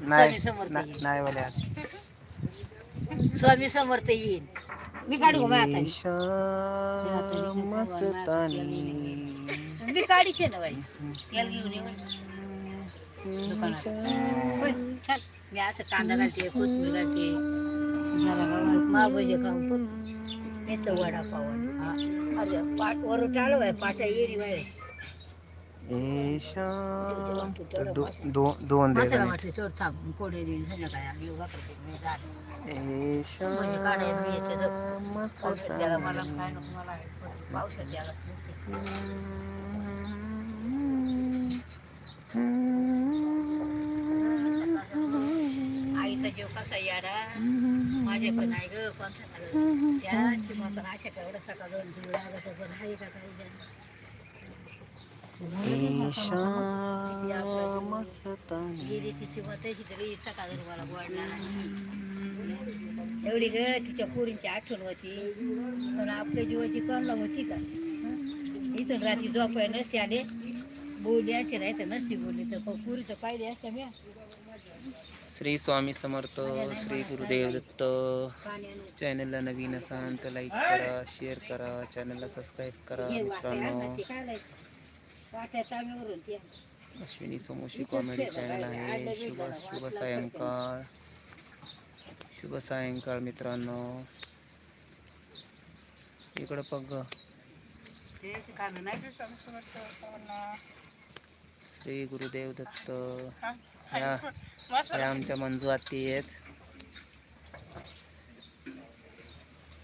नाही समर्थ ना- येईल. नाही वाल्या स्वामी समर्थ येईल. मी गाडी घुमा आता. मस्तानी. मी गाडीचे ना बाई. तेल घेऊन येऊ दुकानात होय, चल. मी असं कांदा घालते कोथिंबीर घालते. महाभजे खाऊन पण. याचं वडा पावन अरे पाट वर टाळू आहे पाटा येरी बाय दो- दोन दे आईचा जीव कसा याडा? माझ्या पण आहे ग कोणता? त्याची मग अशा केवढं सकाळ दोन दिवस लागत का काही ईशान मस्तानी गेली तिची मत अशी तरी सकाळ मला वाढणार एवढी ग तिच्या पोरींची आठवण होती पण आपल्या जीवाची कळला होती का इथून रात्री झोपाय नसते आले बोलली असते नाही तर नसती बोलली तर पण पुरी तर मी श्री स्वामी समर्थ श्री गुरुदेव दत्त चॅनलला नवीन असाल तर लाईक करा शेअर करा चॅनलला सबस्क्राईब करा मित्रांनो. अश्विनी समोशी कॉमेडी चॅनल आहे. शुभ शुभ सायंकाळ. शुभ सायंकाळ मित्रांनो. इकडं पवारला. श्री गुरुदेव दत्त. ह्या ह्या आमच्या मंजू आत्ती आहेत.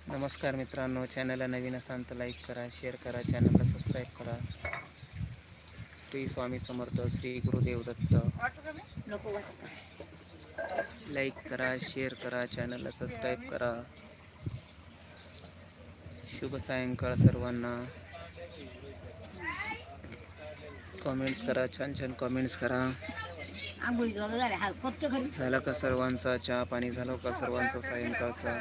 नमस्कार मित्रांनो. चॅनलला नवीन असाल तर लाईक करा शेअर करा चॅनलला सबस्क्राईब करा. श्री स्वामी समर्थ श्री गुरुदेव दत्त लाईक करा शेअर करा चॅनलला सबस्क्राईब करा शुभ सायंकाळ सर्वांना कमेंट्स करा छान छान कमेंट्स करा हा झाला का सर्वांचा चहा पाणी झालं का सर्वांचा सायंकाळचा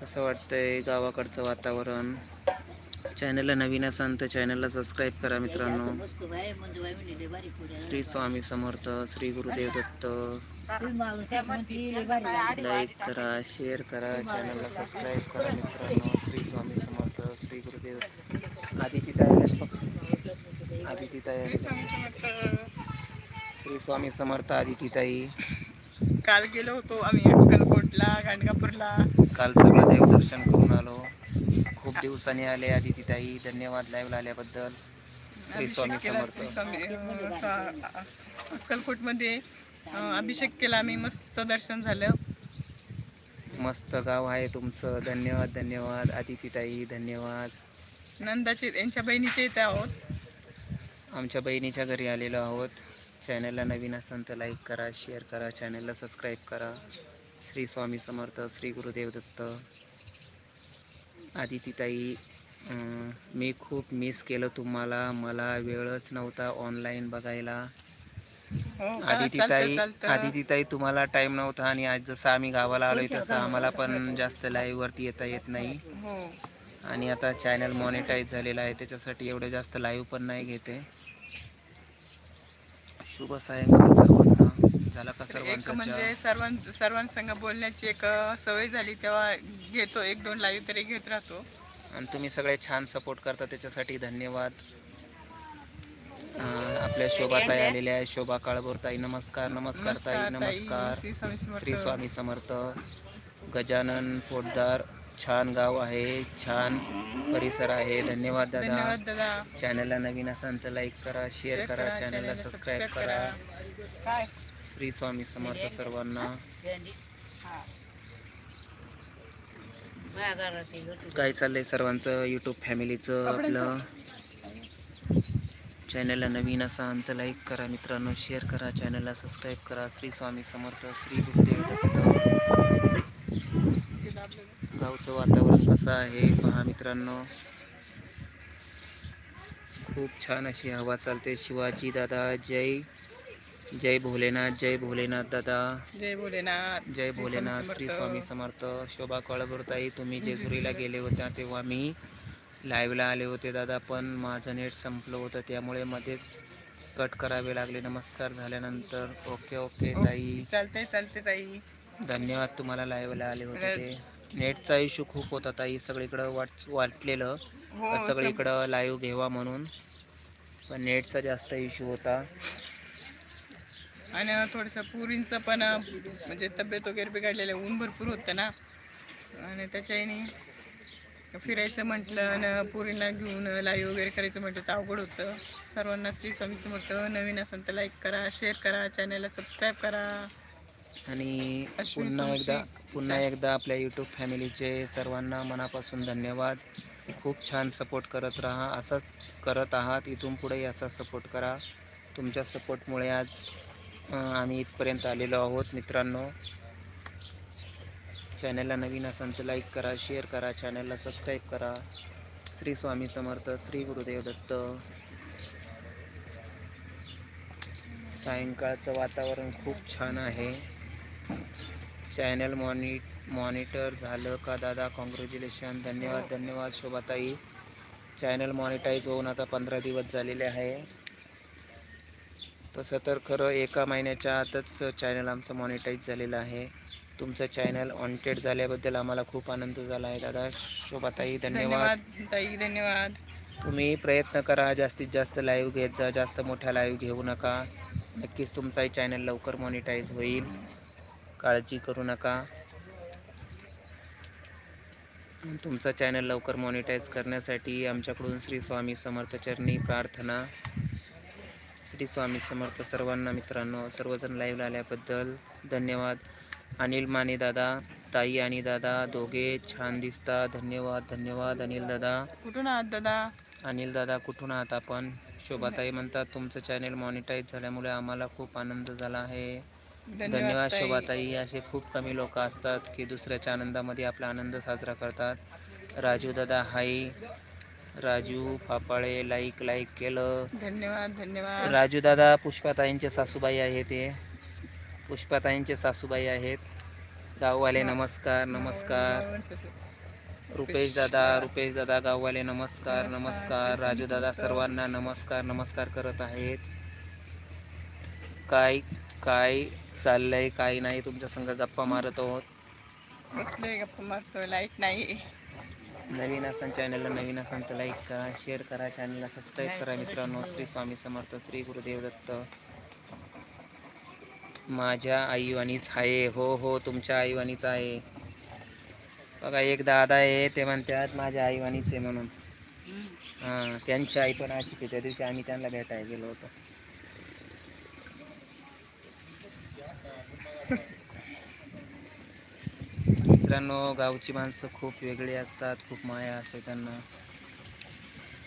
कसं वाटतंय गावाकडचं वातावरण चॅनलला नवीन असाल तर चॅनलला सबस्क्राईब करा मित्रांनो. श्री स्वामी समर्थ श्री गुरुदेव दत्त. लाईक करा शेअर करा चॅनलला सबस्क्राईब करा मित्रांनो. श्री स्वामी समर्थ श्री गुरुदेव दत्त. आदिती ताई आलेत बघ. आदिती ताई आलेत. श्री स्वामी समर्थ आदिती ताई काल गेलो होतो आम्ही अक्कलकोटला गाणगापूरला. काल सगळं देवदर्शन करून आलो. खूप दिवसांनी आले आदिती ताई धन्यवाद लाईव्ह आल्याबद्दल. श्री स्वामी समर्थ. अक्कलकोटमध्ये अभिषेक केला आम्ही. मस्त दर्शन झालं. मस्त गाव आहे तुमचं. धन्यवाद धन्यवाद. आदिती ताई धन्यवाद. नंदाचे यांच्या बहिणीचे इथे आहोत. आमच्या बहिणीच्या घरी आलेलो आहोत. चॅनलला नवीन असाल तर लाईक करा शेअर करा चॅनलला सबस्क्राईब करा. श्री स्वामी समर्थ श्री गुरुदेव दत्त. आदिती ताई अं, मी खूप मिस केलं तुम्हाला. मला वेळच नव्हता ऑनलाईन बघायला. हो का? आदिती चालतं, ताई चालतं. आदिती ताई तुम्हाला टाइम नव्हता आणि आज जसं आम्ही गावाला आलोय तसं आम्हाला पण जास्त लाईव्ह वरती येता येत नाही. हो. आणि आता चॅनल मॉनिटाईज झालेलं आहे. त्याच्यासाठी एवढं जास्त लाईव्ह पण नाही घेते. शुभ सायंकाळ सर्वांना. झाला का एक म्हणजे? सर्वां सर्वांसंग बोलण्याची एक अं, सवय झाली तेव्हा घेतो एक दोन लाईव्ह तरी घेत राहतो. आणि तुम्ही सगळे छान सपोर्ट करता त्याच्यासाठी धन्यवाद. अं, आपल्या शोभा ताई आलेल्या आहे शोभा काळभोर ताई नमस्कार नमस्कार ताई ताई. नमस्कार. श्री स्वामी समर्थ. स्वामी समर्थ. गजानन पोटदार. छान गाव आहे छान परिसर आहे. धन्यवाद दादा. चॅनलला नवीन असाल तर लाईक करा शेअर करा चॅनलला सबस्क्राईब करा. श्री स्वामी समर्थ सर्वांना. काय चाललंय सर्वांचं यूट्यूब फॅमिलीचं आपलं चॅनलला नवीन असाल तर लाईक करा मित्रांनो शेअर करा चॅनलला सबस्क्राईब करा. श्री स्वामी समर्थ श्री गुरुदेव दत्त. गावचं वातावरण कसं आहे पहा मित्रांनो. खूप छान अशी हवा चालते. शिवाजी दादा जय जय भोलेनाथ जय भोलेनाथ दादा. जय भोलेनाथ. जय भोलेनाथ श्री. स्वामी समर्थ. शोभा कळभरताई तुम्ही जेजुरीला गेले होत्या तेव्हा मी लाईव्हला आले होते दादा पण माझं नेट संपलं होतं त्यामुळे मध्येच कट करावे लागले. नमस्कार झाल्यानंतर. ओके ओके ताई. चालतंय चालते ताई. धन्यवाद तुम्हाला लाईव्हला आले होते ते. नेटचा इश्यू खूप होता ताई. सगळीकडं वाट वाटलेलं. हो सगळीकडं लाईव्ह घेवा म्हणून. पण नेटचा जास्त इश्यू होता. आणि थोडंसं पुरींचं पण म्हणजे तब्येत वगैरे बिघडलेलं ऊन भरपूर होतं ना. आणि त्याच्याने फिरायचं म्हटलं आणि पुरीला घेऊन लाईव्ह वगैरे करायचं म्हटलं तर अवघड होतं. सर्वांना श्री स्वामी समर्थ. नवीन असेल तर लाईक करा शेअर करा चॅनलला सबस्क्राईब करा. आणि पुन्हा एकदा पुन्हा एकदा आपल्या यूट्यूब फॅमिलीचे सर्वांना मनापासून धन्यवाद. खूप छान सपोर्ट करत राहा. असाच करत आहात. इथून पुढेही असाच सपोर्ट करा. तुमच्या सपोर्टमुळे आज आम्ही इथपर्यंत आलेलो आहोत मित्रांनो. चॅनलला नवीन असाल तर लाईक करा शेअर करा चॅनलला सबस्क्राईब करा. श्री स्वामी समर्थ श्री गुरुदेव दत्त. सायंकाळचं वातावरण खूप छान आहे. चॅनल मॉनि मॉनिटर झालं का दादा? कॉंग्रॅच्युलेशन धन्यवाद धन्यवाद शोभाताई. चॅनल मॉनिटाईज होऊन आता पंधरा दिवस झालेले आहे. तसं तर खरं एका महिन्याच्या आतच चॅनल आमचं मॉनिटाईज झालेलं आहे. तुमचं चॅनल ऑनटेड झाल्याबद्दल आम्हाला खूप आनंद झाला आहे दादा. शोभाताई धन्यवाद. धन्यवाद ताई धन्यवाद. तुम्ही प्रयत्न करा जास्तीत जास्त लाईव्ह घेत जा जास्त मोठ्या लाईव्ह घेऊ नका. नक्कीच तुमचाही चॅनल लवकर मॉनिटाईज होईल. काळजी करू नका. तुमचा चॅनल लवकर मॉनिटाईज करण्यासाठी आमच्याकडून श्री स्वामी समर्थ चरणी प्रार्थना. श्री स्वामी समर्थ सर्वांना मित्रांनो सर्वजण लाईव्हला आल्याबद्दल धन्यवाद. अनिल माने दादा ताई आणि दादा दोघे छान दिसता. धन्यवाद धन्यवाद अनिल दादा. कुठून आहात दादा? अनिल दादा कुठून आहात आपण? शोभाताई म्हणतात तुमचं चॅनल मॉनिटाईज झाल्यामुळे आम्हाला खूप आनंद झाला आहे. धन्यवाद ताई. शोभाताई. असे खूप कमी लोक असतात की दुसऱ्याच्या आनंदामध्ये आपला आनंद साजरा करतात. राजू दादा hi Raju Papale like like केलं. धन्यवाद धन्यवाद. राजू दादा पुष्पाताईंचे सासूबाई आहे ते पुष्पाताईंचे सासूबाई आहेत. गाववाले नमस्कार नमस्कार. रुपेश दादा रुपेश दादा गाववाले नमस्कार नमस्कार. राजू दादा सर्वांना नमस्कार नमस्कार करत आहेत. काय काय चाललंय काय नाही तुमच्या संग गप्पा मारत आहोत. बसलोय गप्पा मारतोय लाइट नाही. नवीन असाल चॅनलला नवीन असाल तर लाईक करा शेअर करा चॅनलला सबस्क्राईब करा मित्रांनो. श्री स्वामी समर्थ श्री गुरुदेव दत्त. माझ्या आईवाणीच आहे. हो हो तुमच्या आईवाणीच आहे. बघा एक दादा आहे ते म्हणतात माझ्या आईवाणीच आहे म्हणून. हां त्यांची आई पण अशीच आहे. त्या दिवशी आम्ही त्यांना भेटायला गेलो होतो. मित्रांनो गावची माणसं खूप वेगळी असतात खूप माया असते त्यांना.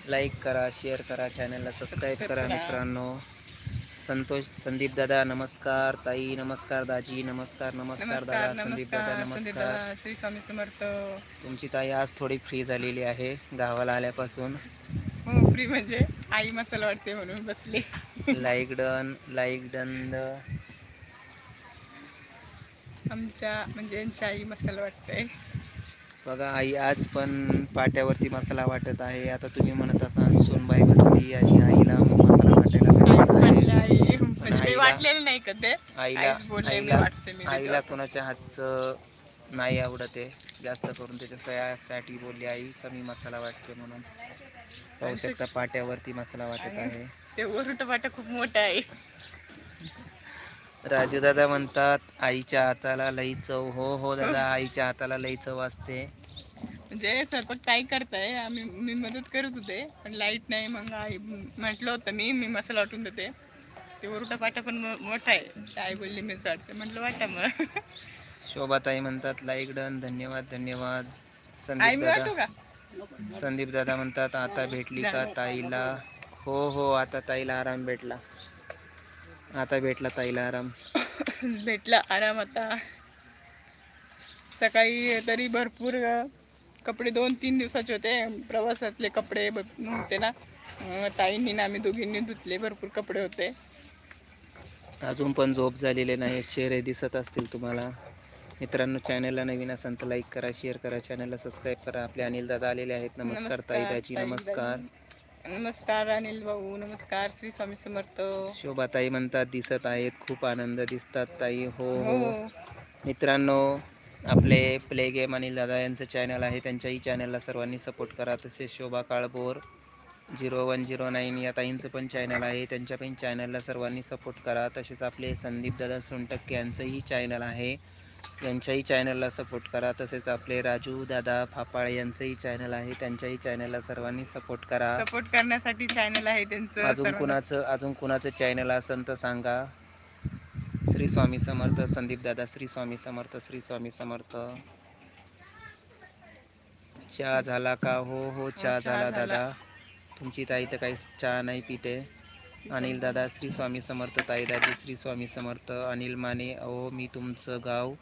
लाईक करा शेअर करा चॅनलला सबस्क्राईब करा. मित्रांनो. संतोष संदीप दादा नमस्कार ताई नमस्कार दाजी नमस्कार नमस्कार दादा संदीप दादा नमस्कार श्री स्वामी समर्थ. तुमची ताई आज थोडी फ्री झालेली आहे गावाला आल्यापासून. हो फ्री म्हणजे आई मसाला वाटते म्हणून बसले. लाईक डन लाईक डन आमच्या म्हणजे यांची आई मसाला वाटते. बघा आई आज पण पाट्यावरती मसाला वाटत आहे. आता तुम्ही म्हणत असाल सोनबाई बसली आणि आईला मसाला वाटायला आईच सांगितलं वाटलं आहे आई म्हणजे मी वाटलेलं नाही कधी. आईला आईच बोलले मी आईला वाटते मी आईला कोणाच्या हातचं नाही आवडत. आहे जास्त करून त्याच्या सयासाठी बोलली आई कमी मसाला वाटते म्हणून. पाहू शकता पाट्यावरती मसाला वाटत आहे. ते वरुट वाटा खूप मोठा आहे. राजू दादा म्हणतात आईच्या हाताला लई चव. हो हो दादा आईच्या हाताला लई चव असते. म्हणजे स्वयंपाक ताई करताय आम्ही मी मदत करत होते पण लाइट नाही. मग आई म्हटलं होतं मी मी मसाला वाटून देते. ते वरुटा पाटा पण मो- मोठा आहे. आई बोलली मीच वाटते. म्हटलं वाटा मग. शोभाताई म्हणतात लाईक डन धन्यवाद धन्यवाद. आई संदीप मी दादा का? संदीप दादा म्हणतात आता भेटली का ताईला? हो हो आता ताईला आराम भेटला. आता भेटला ताईला आराम. भेटला आराम आता. सकाळी तरी भरपूर अ, कपडे दोन तीन दिवसाचे होते. प्रवासातले कपडे ब- होते ना. अ, ताईंनी ना आम्ही दोघींनी धुतले भरपूर कपडे होते. अजून पण झोप झालेले नाही चेहरे दिसत असतील तुम्हाला. मित्रांनो चॅनलला नवीन असाल तर लाईक करा शेअर करा चॅनलला सबस्क्राईब करा. आपले अनिल दादा आलेले आहेत. नमस्कार ताई दाजी ताई नमस्कार. नमस्कार अनिल भाऊ. नमस्कार श्री स्वामी समर्थ. शोभाताई म्हणतात दिसत आहेत खूप आनंद दिसतात ताई. हो हो. हो. मित्रांनो आपले प्ले गेम अनिल दादा यांचं चॅनल आहे. त्यांच्याही चॅनलला सर्वांनी सपोर्ट करा. तसेच Shobha Kalbhor zero one zero nine या ताईंचं पण चॅनल आहे. त्यांच्या पण चॅनलला सर्वांनी सपोर्ट करा. तसेच आपले संदीप दादा सोनटक्के यांचंही चॅनल आहे. यांच्याही चॅनलला सपोर्ट करा. तसेच आपले राजू दादा फापाळे यांचंही चॅनल आहे. त्यांच्याही चॅनलला सर्वांनी सपोर्ट करा. सपोर्ट करण्यासाठी चॅनल आहे त्यांचं अजून कुणाचं अजून कुणाचं चॅनल असेल तर सांगा. श्री स्वामी समर्थ संदीप दादा श्री स्वामी समर्थ श्री स्वामी समर्थ. चहा झाला का? हो हो चहा चहा झाला झाला. दादा तुमची ताई तर काही चहा नाही पिते. अनिल दादा श्री स्वामी समर्थ ताई दादी श्री स्वामी समर्थ अनिल माने अहो मी तुमचं गाव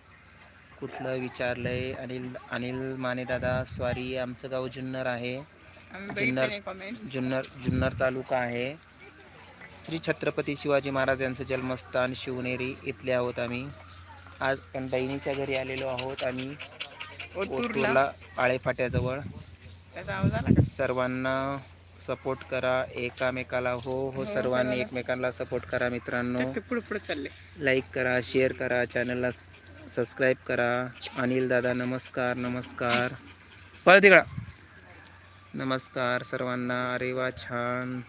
कुठलं विचारलंय? अनिल अनिल माने दादा स्वारी आमचं गाव जुन्नर आहे. जुन्नर- जुन्नर जुन्नर तालुका आहे. श्री छत्रपती शिवाजी महाराज यांचं जन्मस्थान शिवनेरी इथले आहोत आम्ही. आज पण बहिणीच्या घरी आलेलो आहोत आम्ही. ओतूरला. आळेफाट्याजवळ. सर्वांना सपोर्ट करा एकामेकाला हो हो हो, सर्वांनी. एकमेकांना सपोर्ट करा मित्रांनो. ते पुढे पुढे चालले लाईक करा शेअर करा चॅनलला सबस्क्राईब करा. अनिल दादा नमस्कार नमस्कार. पळ तिकडा. नमस्कार सर्वांना. अरे वा छान.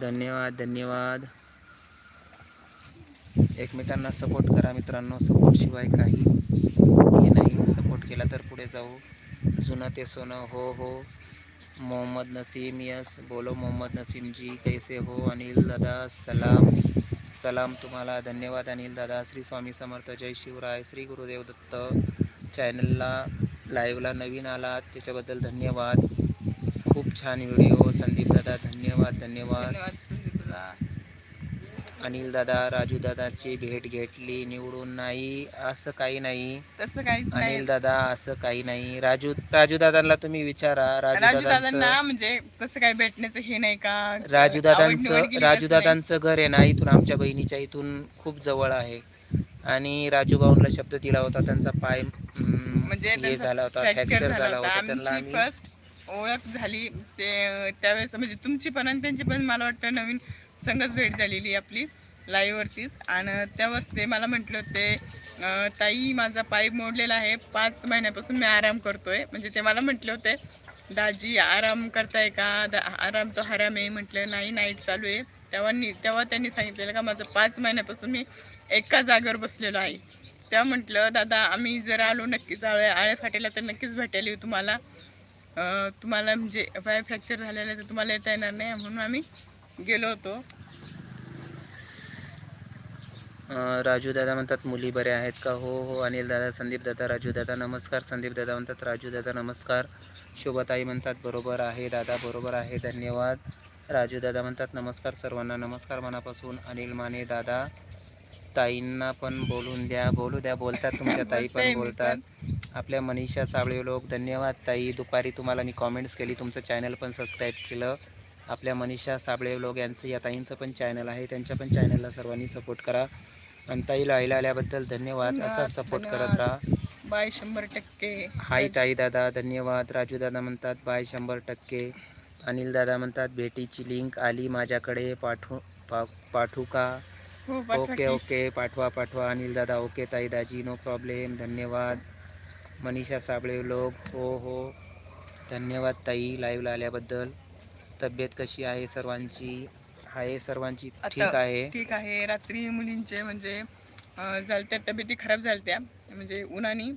धन्यवाद धन्यवाद. एकमेकांना सपोर्ट करा मित्रांनो. सपोर्ट शिवाय काहीच हे नाही. सपोर्ट केला तर पुढे जाऊ. जुनं ते सोनं. हो हो. मोहम्मद नसीम यस बोलो मोहम्मद नसीम जी कैसे हो? अनिल दादा सलाम. सलाम तुम्हाला. धन्यवाद अनिल दादा. श्री स्वामी समर्थ. जय शिवराय. श्री गुरुदेव दत्त चॅनलला लाईव्हला नवीन आलात त्याच्याबद्दल धन्यवाद. खूप छान व्हिडिओ. संदीप दादा धन्यवाद धन्यवाद. दादा. अनिल दादा राजू दादाची भेट घेतली निवडून नाही असं काही नाही. तसं काहीच नाही. अनिल दादा असं काही नाही. राजू राजू दादांना तुम्ही विचारा. राजू राजू दादांचं दादांना म्हणजे तसं काय भेटण्याचं हे नाही का? राजू आवड निवड केली राजू. दादांचं घर आहे ना इथून आमच्या बहिणीच्या इथून खूप जवळ आहे. आणि राजू भाऊंला शब्द दिला होता त्यांचा पाय हम्म, म्हणजे हे झाला होता फ्रॅक्चर झाला होता. होता त्यांना आमची आम्ही फर्स्ट ओळख झाली ते त्यावेळेस म्हणजे तुमची पण आणि त्यांची पण मला वाटतं नवीन संगच भेट झालेली आपली लाईववरतीच आणि त्यावेळेस ते मला म्हटलं होते ताई माझा पाईप मोडलेला आहे पाच महिन्यापासून मी आराम करतोय. म्हणजे ते मला म्हटले होते दाजी आराम करताय का? दा- आराम तो हराम आहे. म्हटलं नाही नाईट चालू आहे. तेव्हा तेव्हा त्यांनी सांगितलेलं का माझं पाच महिन्यापासून मी एका जागेवर बसलेलो आहे. तेव्हा म्हटलं दादा आम्ही जर आलो नक्कीच आळे आळे फाटेला तर नक्कीच भेटायला येऊ तुम्हाला. तुम्हाला म्हणजे पाय फ्रॅक्चर झालेलं तर तुम्हाला येता येणार नाही म्हणून आम्ही गेलो होतो. राजू दादा म्हणतात मुली बऱ्या आहेत का? हो हो. अनिल दादा संदीप दादा राजू दादा नमस्कार. संदीप दादा म्हणतात राजू दादा नमस्कार. शोभाताई म्हणतात बरोबर आहे. दादा बरोबर आहे. धन्यवाद. राजू दादा म्हणतात नमस्कार सर्वांना. नमस्कार मनापासून. अनिल माने दादा. ताईंना पण बोलून द्या. बोलू द्या. बोलतात तुमच्या ताई पण बोलतात. आपल्या मनीषा साबळे लोक धन्यवाद. ताई दुपारी तुम्हाला मी कॉमेंट्स केली. तुमचं चॅनल पण सबस्क्राईब केलं. आपल्या मनीषा साबळे लोक यांचं या ताईंचं पण चॅनल आहे. त्यांच्या पण चॅनलला सर्वांनी सपोर्ट करा. आणि ताई लाईला आल्याबद्दल धन्यवाद. असा सपोर्ट करत. राहा. बाय शंभर टक्के. हाय ताई दादा धन्यवाद. राजू दादा म्हणतात बाय शंभर टक्के. अनिल दादा म्हणतात भेटीची लिंक आली माझ्याकडे पाठवू पा पाठवू का? हो ओके. ओके पाठवा पाठवा. अनिल दादा ओके ताई दाजी नो प्रॉब्लेम धन्यवाद. मनीषा साबळे लोक हो हो. धन्यवाद ताई लाईव्हला आल्याबद्दल. तब्येत कशी आहे सर्वांची? आहे सर्वांची ठीक आहे? ठीक आहे. रात्री मुलींचे म्हणजे झालत्या तब्येती खराब झालत्या. म्हणजे उन्हानी.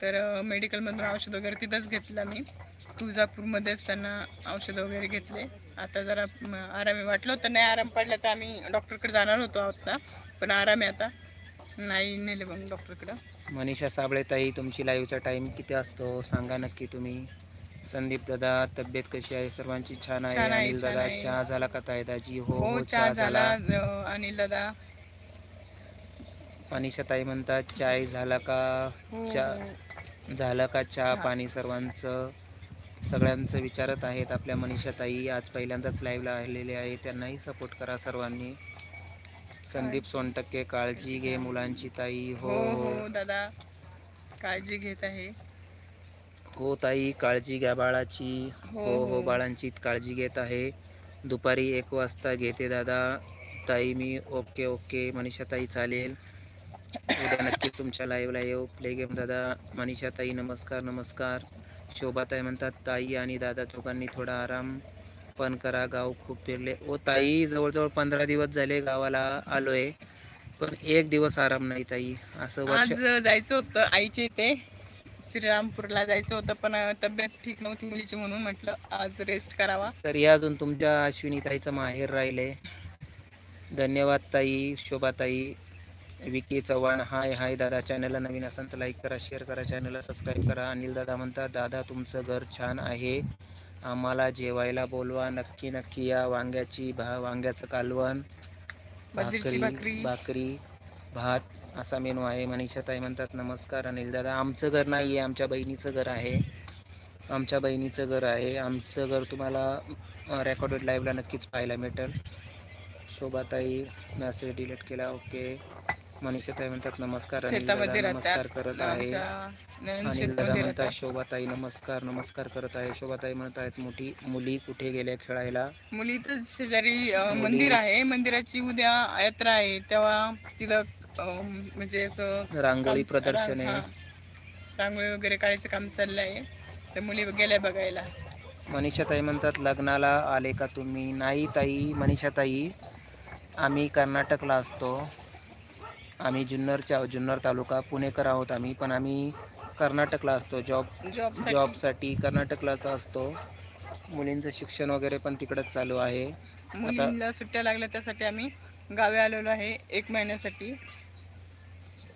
तर मेडिकलमधून औषध वगैरे तिथंच घेतलं मी. तुळजापूरमध्येच त्यांना औषध वगैरे घेतले. आता जरा आराम. वाटलं होतं नाही आराम पडला तर आम्ही डॉक्टरकडे जाणार होतो आता. पण आराम आहे आता. नाही नेले मग डॉक्टरकडं मनीषा साबळे ताई तुमची लाईव्हचा टाइम किती असतो? सांगा नक्की तुम्ही. संदीप दादा तब्येत कशी आहे? सर्वांची छान आहे. छान आहे, अनिल छान दादा आहे. चहा झाला का ताई दाजी? हो हो हो चहा झाला अं, अनिल दादा. मनीषा ताई म्हणतात चाय झाला का हो चा- झालं का चहा चहा. पाणी सर्वांचं? सगळ्यांचं विचारत आहेत आपल्या मनीषा ताई आज पहिल्यांदाच लाईव्हला आलेले आहे. त्यांनाही सपोर्ट करा सर्वांनी. संदीप सोनटक्के काळजी घे मुलांची ताई. हो हो हो. दादा. काळजी घेत आहे. हो ताई काळजी घ्या बाळाची. हो, हो हो हो. बाळांची काळजी घेत आहे. दुपारी एक वाजता घेते दादा. ताई मी ओके ओके मनीषा ताई चालेल. उद्या नक्की तुमच्या लाईव्हला येऊ. प्ले गेम दादा. मनीषा ताई नमस्कार नमस्कार. शोभाताई म्हणतात ताई आणि दादा दोघांनी थोडा आराम पण करा. गाव खूप फिरले. ओ ताई जवळजवळ पंधरा दिवस झाले गावाला आलोय. पण एक दिवस आराम नाही ताई. असं वर्ष जायचं होतं आईच्या इथे. श्रीरामपूरला जायचं होतं पण तब्येत ठीक नव्हती मुलीची म्हणून म्हटलं आज रेस्ट करावा. तरी अजून तुमच्या अश्विनी ताईचं माहेर राहिले धन्यवाद ताई शोभाताई विकी चव्हाण हाय हाय दादा चॅनलला नवीन असाल तर लाईक करा शेअर करा चॅनलला सबस्क्राईब करा. अनिल दादा म्हणतात दादा तुमचं घर छान आहे. आम्हाला जेवायला बोलवा. नक्की नक्की या वांग्याची भा वांग्याचं कालवण भाकरी. भाकरी भात असा मेनू आहे. मनीषा ताई म्हणतात नमस्कार अनिल दादा आमचं घर नाही आहे आमच्या बहिणीचं घर आहे. आमच्या बहिणीचं घर आहे. आमचं घर तुम्हाला रेकॉर्डेड लाईव्हला नक्कीच पाहायला भेटेल शोभाताई मेसेज डिलीट केला ओके. मनीषा ताई म्हणतात नमस्कार अनिल दादा नमस्कार करत आहे. अनिल दादा म्हणतात शोभाताई नमस्कार नमस्कार करत आहे. शोभाताई म्हणत आहेत मोठी मुली कुठे गेल्या खेळायला? मुली तर शेजारी मंदिर आहे. मंदिराची उद्या यात्रा आहे. तेव्हा तिथं म्हणजे असं रांगोळी प्रदर्शन. आहे. रांगोळी वगैरे काढायचं काम चाललं आहे तर मुली गेल्या बघायला. मनीषा ताई म्हणतात लग्नाला आले का तुम्ही? नाही ताई मनीषा ताई आम्ही कर्नाटकला असतो. आम्ही जुन्नरच्या जुन्नर तालुका पुणेकर आहोत आम्ही पण आम्ही कर्नाटकला असतो. जॉब जॉब जॉबसाठी कर्नाटकलाच असतो. मुलींचं शिक्षण वगैरे पण तिकडंच चालू आहे. मुलींना सुट्ट्या लागल्या त्यासाठी आम्ही गावी आलेलो आहे एक महिन्यासाठी.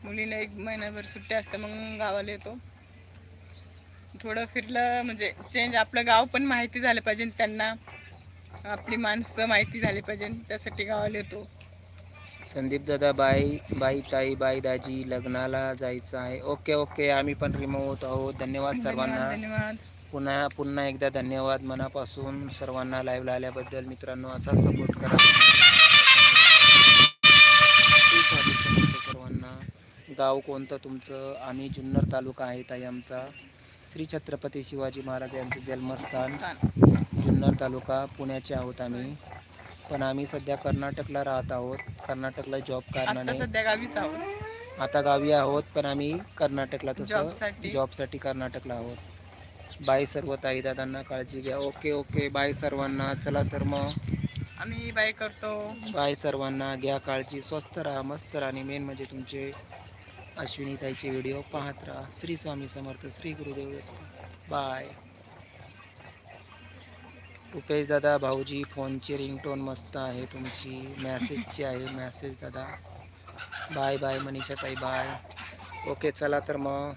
मुलीला एक महिनाभर सुट्ट्या असतात मग गावाला येतो. थोडं फिरलं म्हणजे चेंज आपलं गाव पण माहिती झालं पाहिजे त्यांना आपली माणसं माहिती झाली पाहिजे त्यासाठी गावाला येतो. संदीप दादा बाय बाय ताई बाय दाजी लग्नाला जायचं आहे. ओके ओके आम्ही पण रिमोट आहोत. धन्यवाद सर्वांना. धन्यवाद. धन्यवाद पुन्हा पुन्हा एकदा धन्यवाद मनापासून सर्वांना लाईव्हला आल्याबद्दल. मित्रांनो असा सपोर्ट करा. गाव कोणतं तुमचं? आम्ही जुन्नर तालुका आहे ताई आमचा. श्री छत्रपती शिवाजी महाराज यांचं जन्मस्थान स्थान. जुन्नर तालुका पुण्याचे आहोत आम्ही. पण आम्ही सध्या कर्नाटकला राहत आहोत. कर्नाटकला जॉब कारणाने. सध्या गावीच आहोत. आता गावी आहोत पण आम्ही कर्नाटकला तसं जॉबसाठी जॉबसाठी कर्नाटकला आहोत. बाय सर्व ताई दादांना काळजी घ्या. Okay okay. बाय सर्वांना. चला तर मग. आम्ही बाय करतो. बाय सर्वांना घ्या काळजी. स्वस्त राहा मस्त राहा. आणि मेन म्हणजे तुमचे अश्विनी ताईचे व्हिडिओ पाहत राहा. श्री स्वामी समर्थ श्री गुरुदेव. दत्त बाय रुपेश दादा भाऊजी फोनची रिंगटोन मस्त आहे तुमची. मॅसेजची आहे मॅसेज दादा. बाय बाय मनीषा ताई बाय ओके चला तर मग.